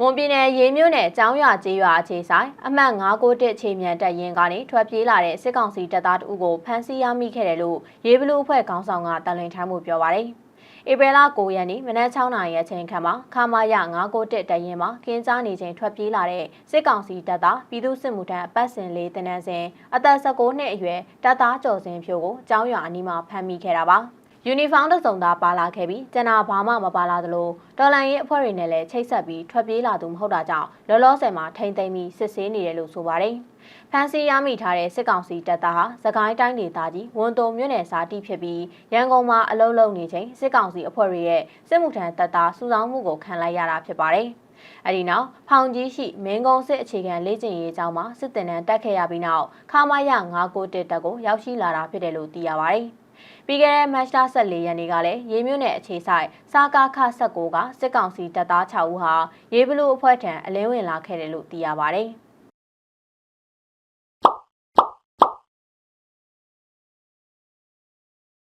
မွန်ပြည်နယ်ရေမြို့နယ်ကျောင်းရွာကျေးရွာအခြေဆိုင်အမှတ်991ချိန်မြန်တပ်ရင်းကနေထွက်ပြေးလာတဲ့စစ်ကောင်စီတပ်သားတအုပ်ကိုဖမ်းဆီးရမိခဲ့တယ်လို့ရေဘလူအဖွဲ့ခေါင်းဆောင်ကတန်လွင်ထမ်းမှုပြောပါရယ်။ဧပြီလ9ရက်နေ့မနက်6နာရီအချိန်ခန့်မှာခမာရ991တပ်ရင်းမှာကင်းကြားနေချိန်ထွက်ပြေးလာတဲ့စစ်ကောင်စီတပ်သားပြည်သူ့စစ်မှုထမ်းအပတ်စဉ်လေးတနန်းစဉ်အသက်19နှစ်အရွယ်တပ်သားကျော်စင်ဖြိုးကိုကျောင်းရွာအနီးမှာဖမ်းမိခဲ့တာပါ။ ယူနီဖောင်းတစ်စုံသားပါလာခဲ့ပြီးကျန်တာဘာမှမပါလာသလိုတော်လန်ရေးအဖွဲ့တွေနဲ့လည်းချိတ်ဆက်ပြီးထွက်ပြေးလာသူမဟုတ်တာကြောင့်လောလောဆယ်မှာထိမ့်သိမ်းပြီးစစ်ဆေးနေတယ်လို့ဆိုပါတယ်။ဖမ်းဆီးရမိထားတဲ့စစ်ကောင်စီတပ်သားဟာသခိုင်းတိုင်းဒေသကြီးဝန်တုံမြို့နယ်စာတိဖြစ်ပြီးရန်ကုန်မှာအလုပ်လုပ်နေချိန်စစ်ကောင်စီအဖွဲ့တွေရဲ့စစ်မှုထမ်းတပ်သားစုဆောင်းမှုကိုခံလိုက်ရတာဖြစ်ပါတယ်။အဲဒီနောက်ဖောင်ကြီးရှိမင်းကုန်းစစ်အခြေခံလေ့ကျင့်ရေးကျောင်းမှာစစ်တပ်တန်းတက်ခဲ့ရပြီးနောက်ခမာရ991တပ်ကိုရောက်ရှိလာတာဖြစ်တယ်လို့သိရပါတယ်။ ပြီးခဲ့တဲ့မတ်လ14ရက်နေ့ကလည်းရေမြို့နယ်အခြေဆိုင်စာကာခ19ကစစ်ကောင်စီတပ်သား6ဦးဟာရေဘလူအဖွဲ့ထံအလင်းဝင်လာခဲ့တယ်လို့သိရပါတယ်။